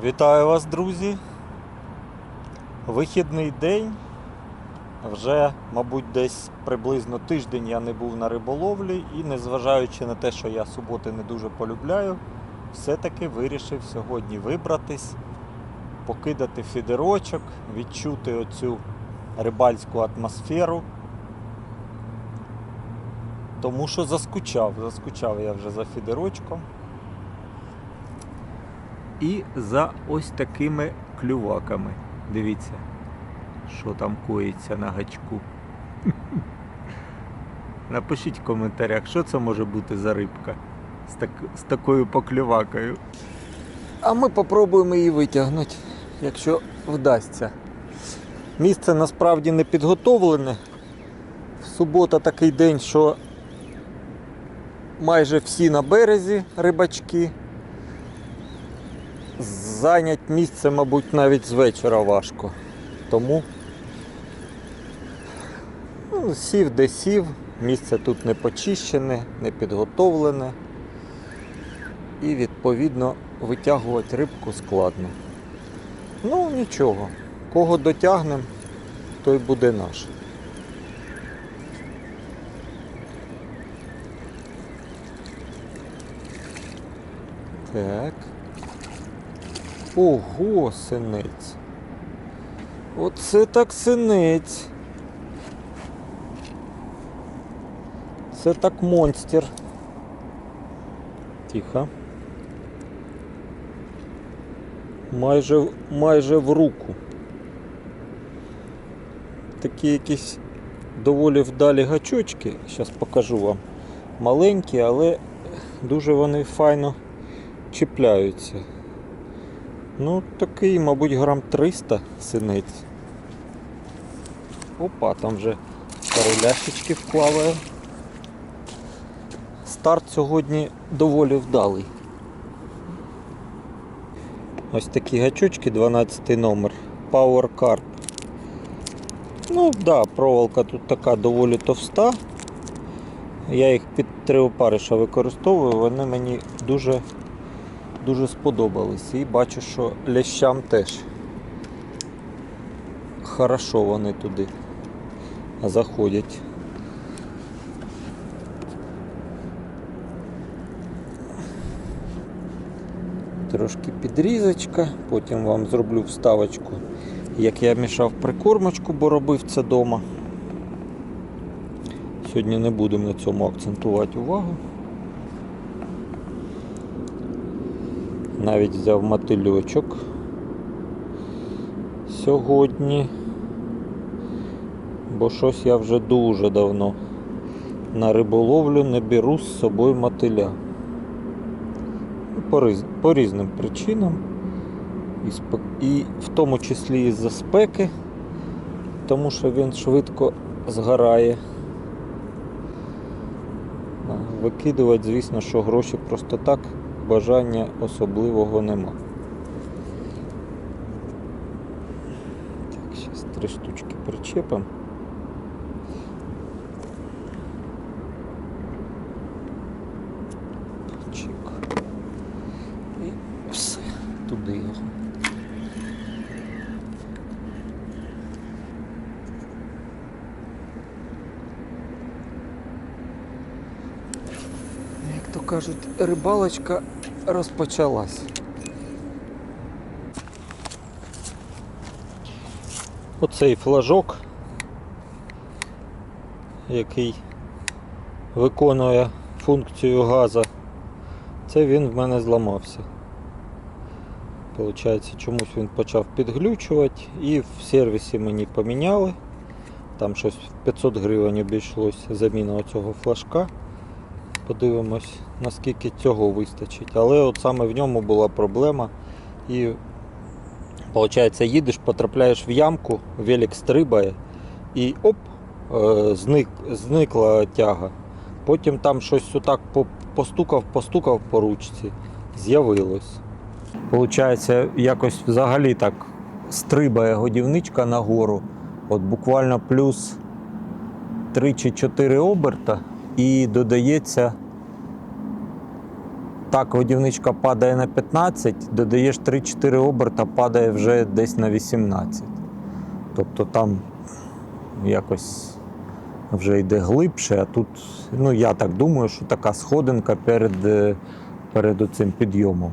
Вітаю вас, друзі. Вихідний день. Вже, мабуть, десь приблизно тиждень я не був на риболовлі і незважаючи на те, що я суботи не дуже полюбляю, все-таки вирішив сьогодні вибратись, покидати фідерочок, відчути оцю рибальську атмосферу. Тому що заскучав, заскучав я вже за фідерочком. І за ось такими клюваками. Дивіться, що там коїться на гачку. Напишіть в коментарях, що це може бути за рибка з, так, з такою поклювакою. А ми попробуємо її витягнути, якщо вдасться. Місце насправді не підготовлене. Субота такий день, що майже всі на березі рибачки. Зайнять місце, мабуть, навіть з вечора важко. Тому ну, сів де сів, місце тут не почищене, не підготовлене. І відповідно витягувати рибку складно. Ну нічого, кого дотягнемо, той буде наш. Так. Ого, синець. Оце так синець. Це так монстр. Тихо. Майже, майже в руку. Такі якісь доволі вдалі гачочки. Зараз покажу вам. Маленькі, але дуже вони файно чіпляються. Ну, такий, мабуть, грам 300 синець. Опа, там вже старі ляшечки вплаває. Старт сьогодні доволі вдалий. Ось такі гачочки 12 номер. Power Carp. Ну так, да, проволока тут така доволі товста. Я їх під три опариша використовую, вони мені дуже дуже сподобались. І бачу, що лящам теж хорошо вони туди заходять. Трошки підрізочка, потім вам зроблю вставочку, як я мішав прикормочку, бо робив це вдома. Сьогодні не будемо на цьому акцентувати увагу. Навіть взяв мотильочок сьогодні, бо щось я вже дуже давно на риболовлю не беру з собою мотиля. По, riz- по різним причинам. І, спе- і в тому числі із-за спеки, тому що він швидко згорає. Викидувати, звісно, що гроші просто так бажання особливого нема. Так, зараз три штучки причепимо. Чик. І все, туди його. Як то кажуть, рибалочка розпочалась. Оцей флажок, який виконує функцію газа, це він в мене зламався. Получається, чомусь він почав підглючувати і в сервісі мені поміняли. Там щось 500 гривень обійшлось заміна цього флажка. Подивимось, наскільки цього вистачить. Але от саме в ньому була проблема. І виходить, їдеш, потрапляєш в ямку, велик стрибає і оп, е, зник, зникла тяга. Потім там щось отак постукав, постукав по ручці, з'явилось. Получається, якось взагалі так стрибає годівничка нагору. От буквально плюс 3 чи 4 оберта і додається так годівничка падає на 15, додаєш 3-4 оберта, падає вже десь на 18. Тобто там якось вже йде глибше, а тут, ну я так думаю, що така сходинка перед, е, перед оцим підйомом.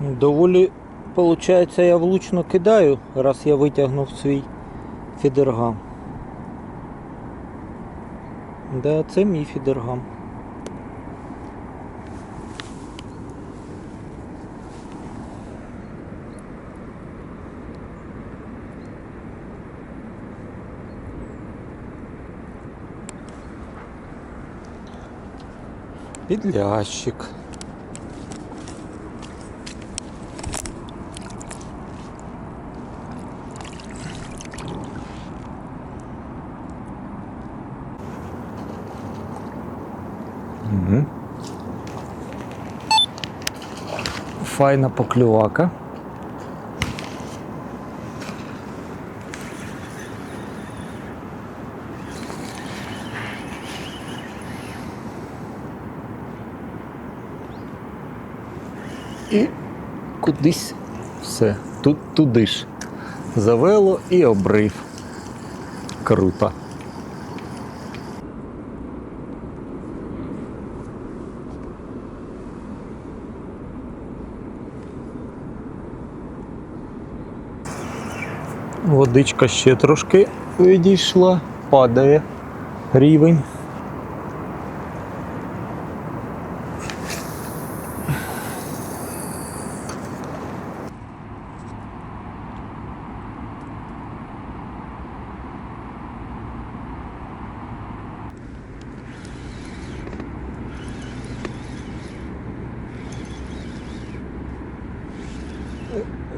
Доволі, виходить, я влучно кидаю, раз я витягнув свій фідергам. Да, це мій фідергам. Підлящик. Файна поклювака. І кудись все. Тут туди ж. Завело і обрив. Круто. Водичка ще трошки відійшла, падає рівень.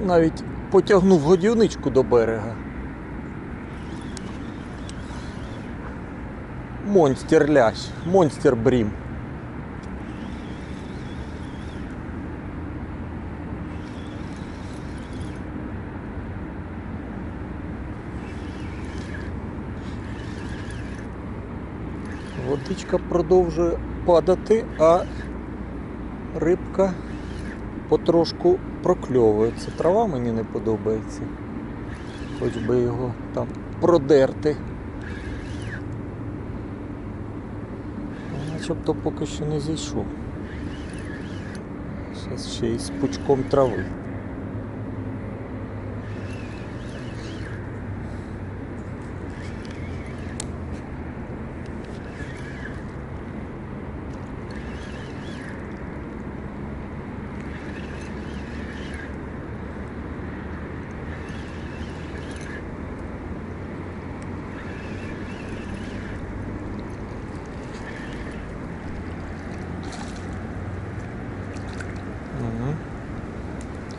Навіть потягнув годівничку до берега. Монстер лящ, монстер брім. Водичка продовжує падати, а рибка потрошку прокльовується. Трава мені не подобається. Хоч би його там продерти. Начебто поки що не зійшов. Зараз ще й з пучком трави.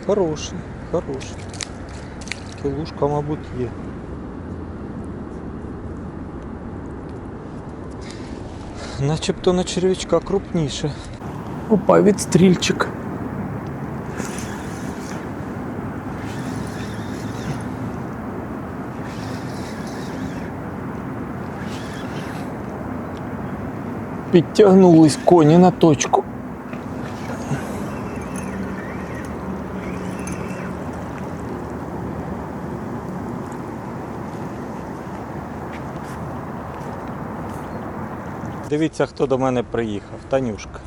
Хороший, хороший. Кілушка, мабуть, є. Начебто на червячка крупніше. Опа, відстрільчик. Підтягнулись коні на точку. Дивіться, хто до мене приїхав. Танюшка.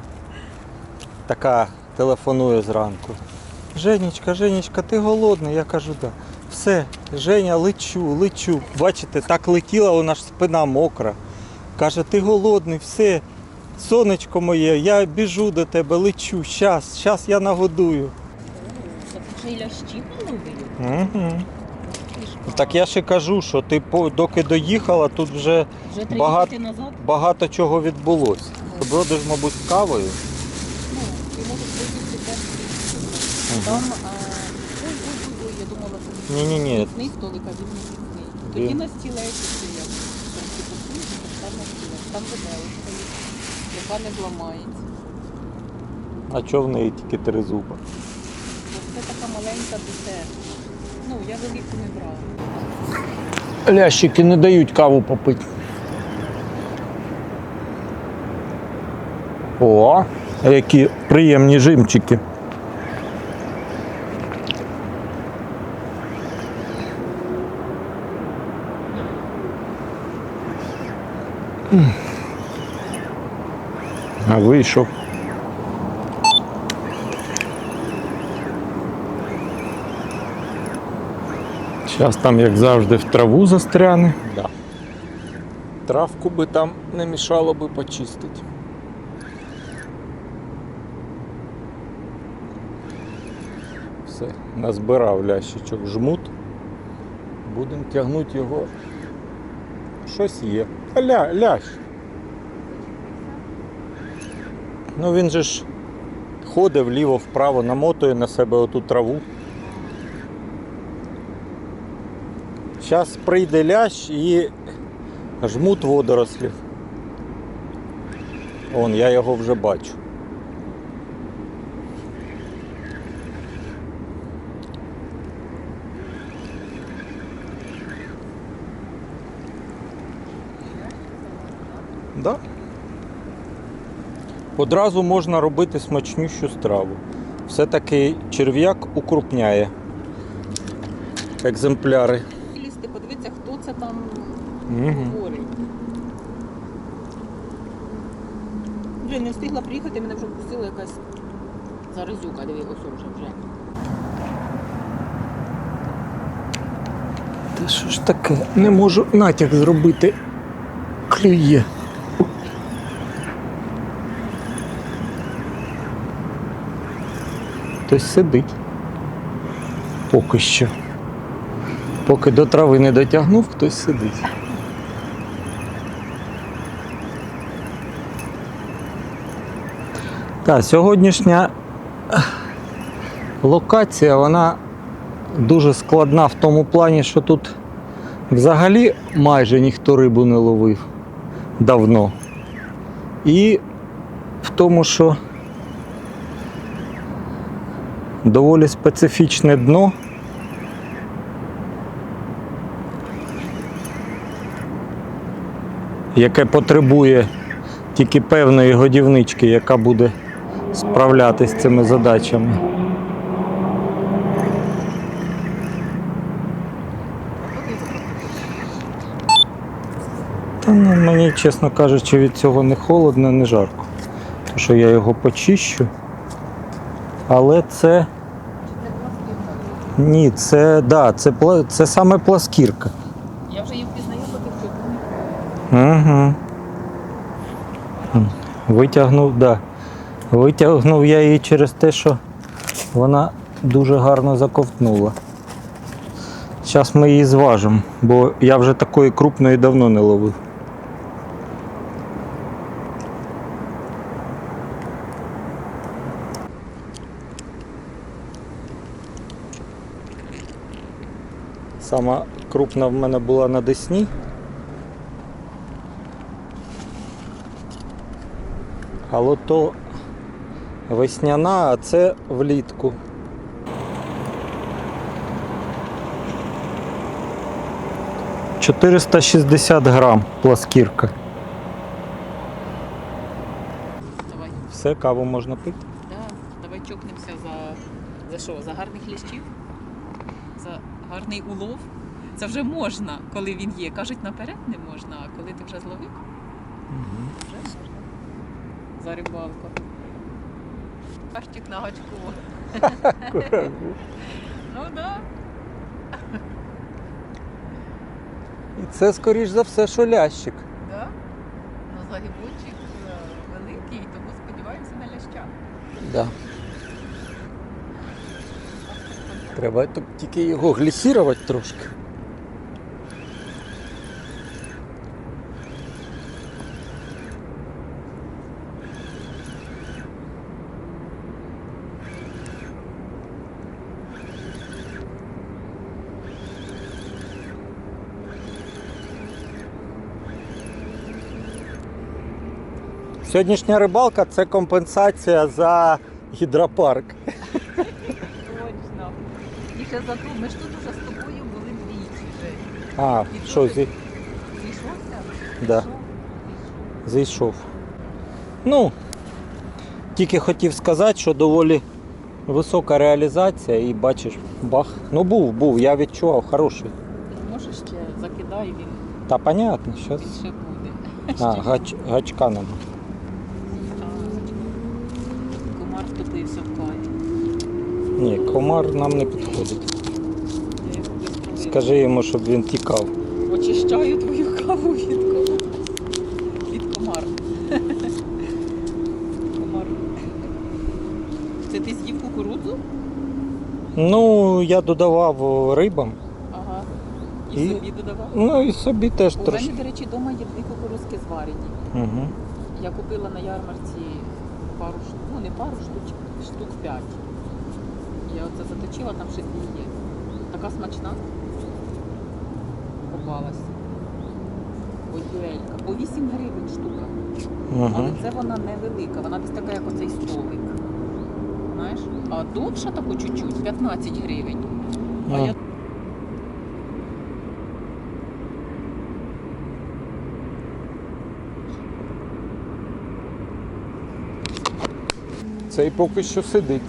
Така телефонує зранку. Женечка, Женечка, ти голодний? Я кажу, да. Все, Женя, лечу, лечу. Бачите, так летіла, вона ж спина мокра. Каже, ти голодний, все, сонечко моє, я біжу до тебе, лечу, щас, щас я нагодую. Так. Угу. Так я ще кажу, що ти по- доки доїхала, тут вже Вже три місяці назад. багато чого відбулося. Бродиш, мабуть, з кавою. Ну, і прийти теж. Там, а, ой, ой, ой, ой, я думала, що Ні-ні-ні. міцний столик, а він не міцний. тоді на стілеці стояв. Трохи посунути, там на стілець. Там виделочка є, яка не зламається. А чого в неї тільки три? Ось це така маленька десерт. Ну, я велику не брала. Лящики не дають каву попити. О, які приємні жимчики. А вийшов. Зараз там, як завжди, в траву застряне. Да. Травку би там не мішало би почистити. Все, назбирав лящичок жмут. Будемо тягнути його. Щось є. Та ля, лящ. Ну він же ж ходить вліво-вправо, намотує на себе оту траву. Зараз прийде лящ і жмут водорослів. Он, я його вже бачу. Да. Одразу можна робити смачнющу страву. Все-таки черв'як укрупняє екземпляри. Це там Мгм. говорить. Вже не встигла приїхати, мене вже впустила якась заразюка, диви, ось вже вже. Та що ж таке? Не можу натяк зробити. Клює. Хтось сидить. Поки що. Поки до трави не дотягнув, хтось сидить. Так, сьогоднішня локація, вона дуже складна в тому плані, що тут взагалі майже ніхто рибу не ловив давно. І в тому, що доволі специфічне дно. Яке потребує тільки певної годівнички, яка буде справлятися з цими задачами. Та ну, мені, чесно кажучи, від цього не холодно, не жарко. Тому що я його почищу. Але це. Ні, це, да, це, це саме пласкірка. Я вже її впізнаю по тих Угу. Витягнув, да. Витягнув я її через те, що вона дуже гарно заковтнула. Зараз ми її зважимо, бо я вже такої крупної давно не ловив. Сама крупна в мене була на Десні. Але то весняна, а це влітку. Чотириста шістдесят грам пласкірка. Давай. Все, каву можна пити. Да, давай чокнемося за, за що? За гарних ліщів? За гарний улов? Це вже можна, коли він є. Кажуть, наперед не можна, а коли ти вже зловив, вже можна. За рибалку. Каштик на гачку. Ну да. І це, скоріш за все, що лящик. Да? Ну, загибочик е, великий, тому сподіваємося на ляща. Да. Треба тільки його глісірувати трошки. Сьогоднішня рибалка це компенсація за гідропарк. Точно. І ще зато ми ж тут уже з тобою були двічі вже. А, що зі... Зійшовся? Да. Зійшов? зійшов. Ну, тільки хотів сказати, що доволі висока реалізація і бачиш, бах. Ну був, був, я відчував хороший. Може ще закидай він, Та понятно, зараз. він ще буде. А, Ще гач, гачка нема. А, Комар втопився. Ні, комар нам не підходить. Скажи йому, щоб він тікав. Очищаю твою каву від комар. Від комар. Комар. Це ти з'їв кукурудзу? Ну, я додавав рибам. Ага. І, І- собі додавав? Ну і собі теж У мене, трошки. до речі, вдома є дві кукурузки зварені. Угу. Я купила на ярмарці пару штук, ну не пару штучок, штук 5. Я оце заточила, там ще дві є. Така смачна. Попалась. Ось дуелька. По 8 гривень штука. Але Угу. це вона невелика, вона десь така, як оцей столик. Знаєш? А довша таку чуть-чуть, 15 гривень. А я Цей поки що сидить.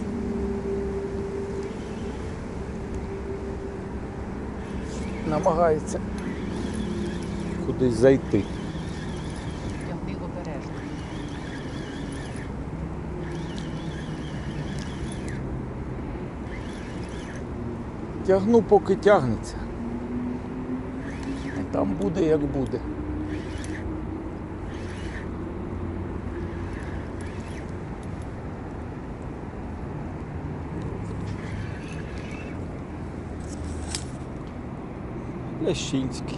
Намагається кудись зайти. тягни обережно. Тягну, поки тягнеться. Там буде як буде. Leszczyński.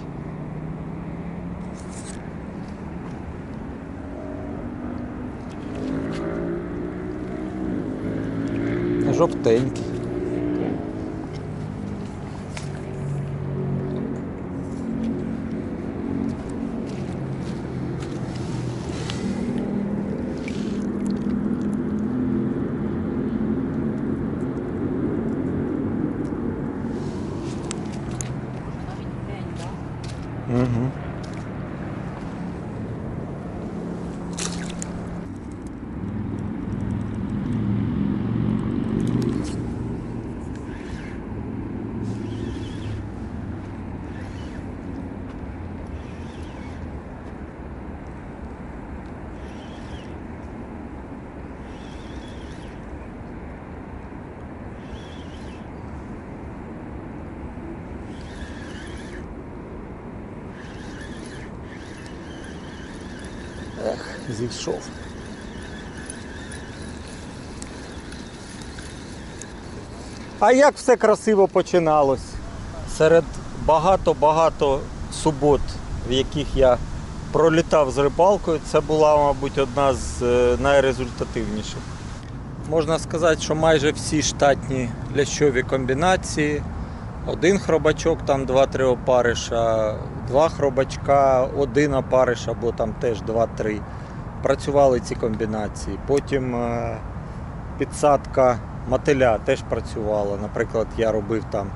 Job Tank. Зійшов. А як все красиво починалось? Серед багато-багато субот, в яких я пролітав з рибалкою, це була, мабуть, одна з е, найрезультативніших. Можна сказати, що майже всі штатні лящові комбінації. Один хробачок, там 2-3 опариша, два хробачка, один опариш або там теж 2-3. Працювали ці комбінації. Потім е, підсадка мотиля теж працювала. Наприклад, я робив там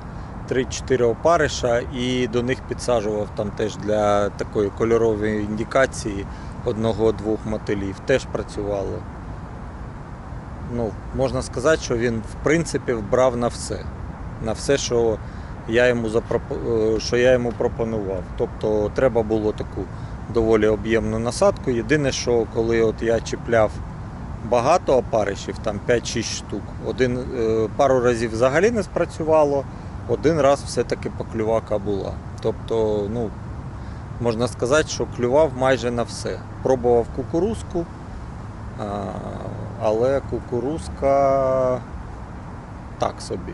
3-4 опариша і до них підсаджував там теж для такої кольорової індикації одного-двох мотилів. Теж працювало. Ну, можна сказати, що він в принципі брав на все. На все, що я йому, запропо- е, що я йому пропонував. Тобто треба було таку доволі об'ємну насадку. Єдине, що коли от я чіпляв багато опаришів, там 5-6 штук, один, е, пару разів взагалі не спрацювало, один раз все-таки поклювака була. Тобто, ну, можна сказати, що клював майже на все. Пробував кукурузку, але кукурузка так собі.